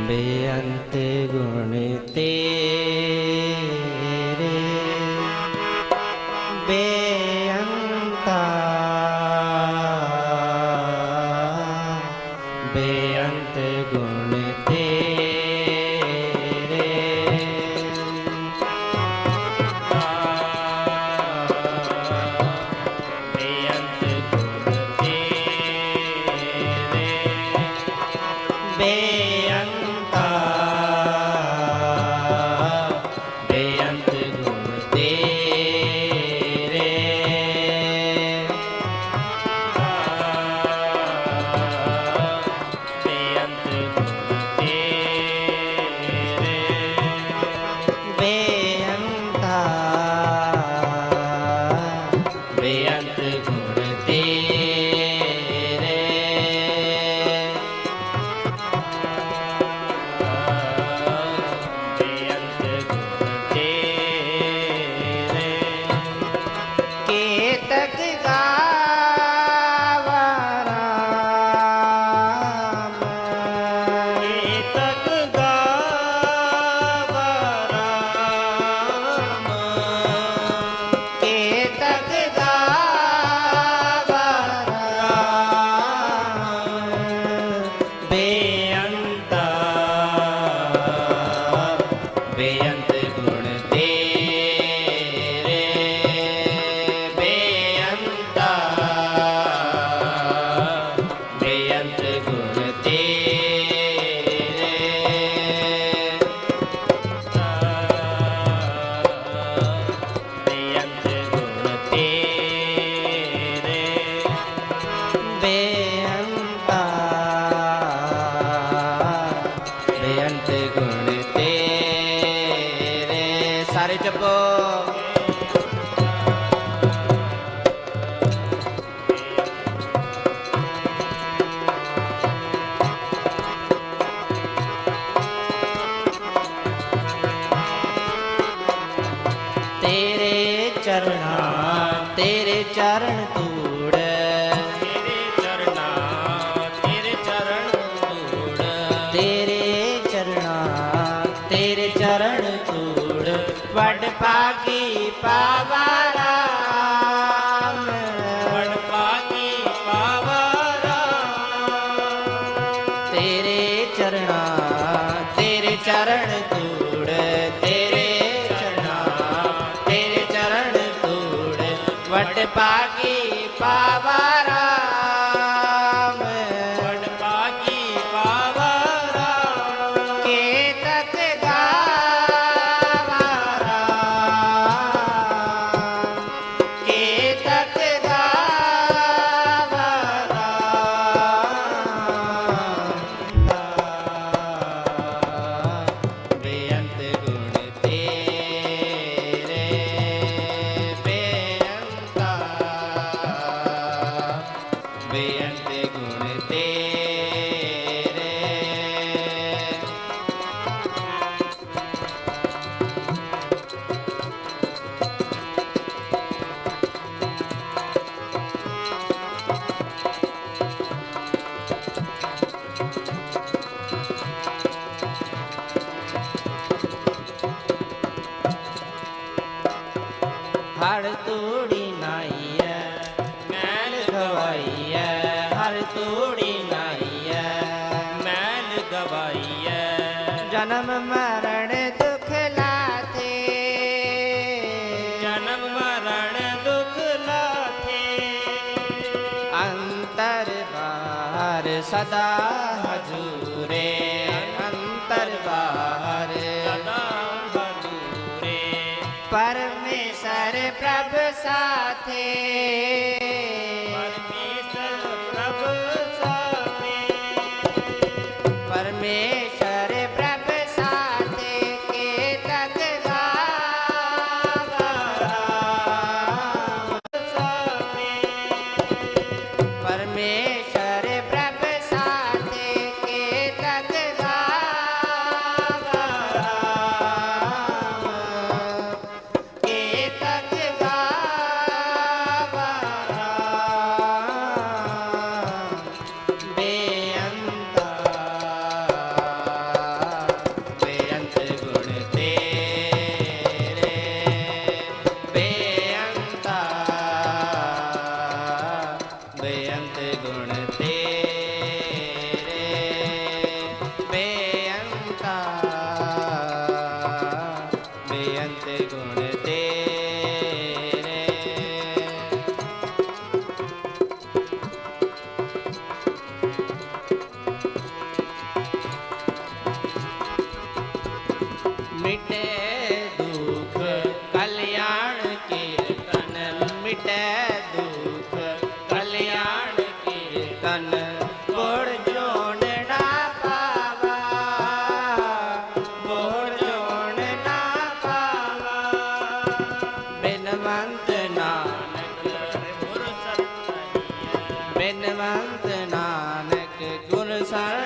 ਬੇਅੰਤ ਗੁਣ ਤੇਰੇ। तक ਚਰਣਾ ਤੇਰੇ ਚਰਨ ਧੂੜ। ਤੇਰੇ ਚਰਣਾ ਤੇਰੇ ਚਰਨ ਧੂੜ। ਤੇਰੇ ਚਰਣਾ ਤੇਰੇ ਚਰਨ ਧੂੜ। ਵੱਡ ਪਾਗੀ ਪਾਵਾ ਰਾਮ। ਵੱਡ ਪਾਗੀ ਪਾਵਾ ਤੇਰੇ ਚਰਣਾ ਤੇਰੇ ਚਰਨ ਧੂੜ। ਵਟ ਪਾਗੀ ਹਰ ਤੂੜੀ ਨਾਈਐ ਮੈਲ ਗਵਾਈਐ। ਹਰ ਤੂੜੀ ਨਾਈਐ ਮੈਲ ਗਵਾਈਐ। ਜਨਮ ਮਰਨ ਦੁਖ ਸਦਾ ਹਜੂਰੇ ਅੰਤਰ ਬਾਹਰ। ਸਦਾ ਹਜੂਰੇ। ਪਰਮੇਸ਼ਰ ਪ੍ਰਭ ਸਾਥੇ। ਪਰਮੇਸ਼ਰ ਪ੍ਰਭ ਸਾਥੇ। ਪਰਮੇਸ਼ਰ ਮਿਟੇ ਦੁਖ, ਕਲਿਆਣ ਕੀਰਤਨ ਮਿਟੇ ਦੁਖ, ਕਲਿਆਣ ਕੀਰਤਨ ਗੁਰ ਜੋੜ ਨਾ ਪਾਵਾ, ਗੁਰ ਜੋੜ ਨਾ ਪਾਵਾ। ਬਿਨਵੰਤ ਨਾਨਕ ਗੁਰ ਸਤਿ ਬਿਨਵੰਤ ਨਾਨਕ ਗੁਰ ਸਰਣ